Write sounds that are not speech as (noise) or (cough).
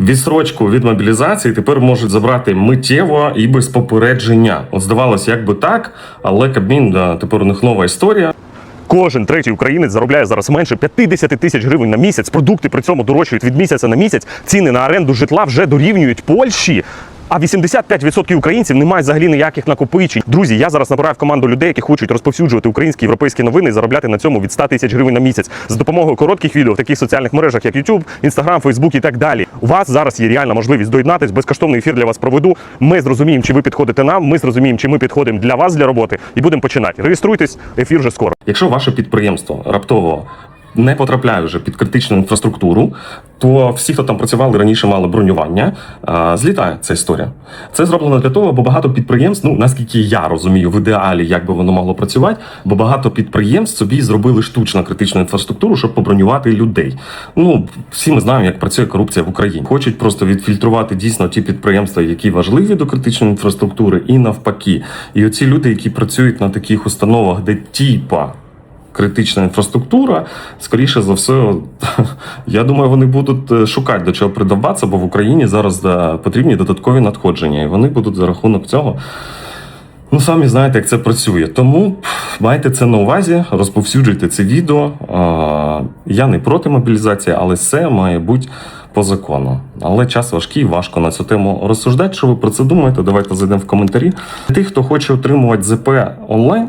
відсрочку від мобілізації тепер можуть забрати миттєво і без попередження. От здавалося, як би так, але Кабмін да, тепер у них нова історія. Кожен третій українець заробляє зараз менше 50 тисяч гривень на місяць. Продукти при цьому дорожчають від місяця на місяць. Ціни на оренду житла вже дорівнюють Польщі. А 85% українців не мають взагалі ніяких накопичень. Друзі, я зараз набираю в команду людей, які хочуть розповсюджувати українські європейські новини і заробляти на цьому від 100 тисяч гривень на місяць за допомогою коротких відео в таких соціальних мережах, як YouTube, Instagram, Facebook і так далі. У вас зараз є реальна можливість доєднатись. Безкоштовний ефір для вас проведу. Ми зрозуміємо, чи ви підходите нам. Ми зрозуміємо, чи ми підходимо для вас для роботи, і будемо починати. Реєструйтесь, ефір вже скоро. Якщо ваше підприємство раптово не потрапляє вже під критичну інфраструктуру, то всі, хто там працювали раніше, мали бронювання, злітає ця історія. Це зроблено для того, бо багато підприємств, ну наскільки я розумію, в ідеалі як би воно могло працювати, бо багато підприємств собі зробили штучно критичну інфраструктуру, щоб побронювати людей. Ну всі ми знаємо, як працює корупція в Україні. Хочуть просто відфільтрувати дійсно ті підприємства, які важливі до критичної інфраструктури, і навпаки. І оці люди, які працюють на таких установах, де тіпа критична інфраструктура, скоріше за все, (laughs) я думаю, вони будуть е, шукати до чого придаватися, бо в Україні зараз е, потрібні додаткові надходження, і вони будуть за рахунок цього. Ну, самі знаєте, як це працює. Тому майте це на увазі, розповсюджуйте це відео. Я не проти мобілізації, але все має бути по закону. Але час важкий, важко на цю тему розсуждати. Що ви про це думаєте? Давайте зайдемо в коментарі. Тих, хто хоче отримувати ЗП онлайн.